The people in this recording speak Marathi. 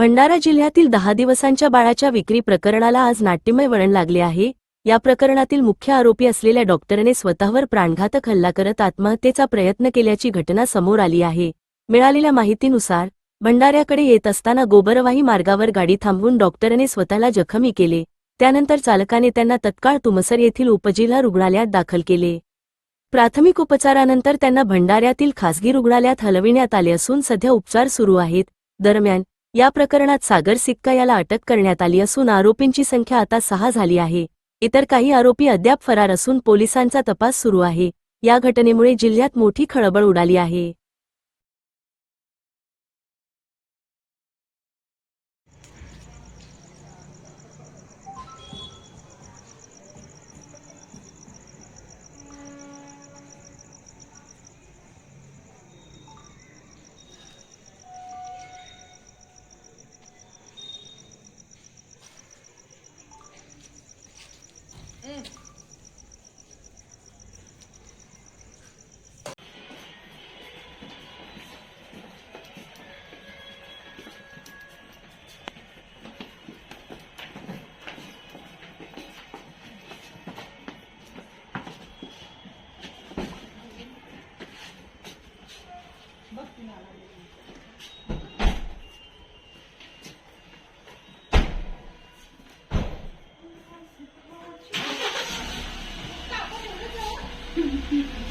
भंडारा जिल्ह्यातील दहा दिवसांच्या बाळाच्या विक्री प्रकरणाला आज नाट्यमय वळण लागले आहे. या प्रकरणातील मुख्य आरोपी असलेल्या डॉक्टरने स्वतःवर प्राणघातक हल्ला करत आत्महत्येचा प्रयत्न केल्याची घटना समोर आली आहे. मिळालेल्या माहितीनुसार भंडाऱ्याकडे येत असताना गोबरवाही मार्गावर गाडी थांबवून डॉक्टरने स्वतःला जखमी केले. त्यानंतर चालकाने त्यांना तत्काळ तुमसर येथील उपजिल्हा रुग्णालयात दाखल केले. प्राथमिक उपचारानंतर त्यांना भंडाऱ्यातील खासगी रुग्णालयात हलविण्यात आले असून सध्या उपचार सुरू आहेत. दरम्यान या प्रकरणात सागर सिक्का याला अटक करण्यात आली असून आरोपींची संख्या आता सहा झाली आहे. इतर काही आरोपी अद्याप फरार असून पोलिसांचा तपास सुरू आहे. या घटनेमुळे जिल्ह्यात मोठी खळबळ उडाली आहे. 嗯。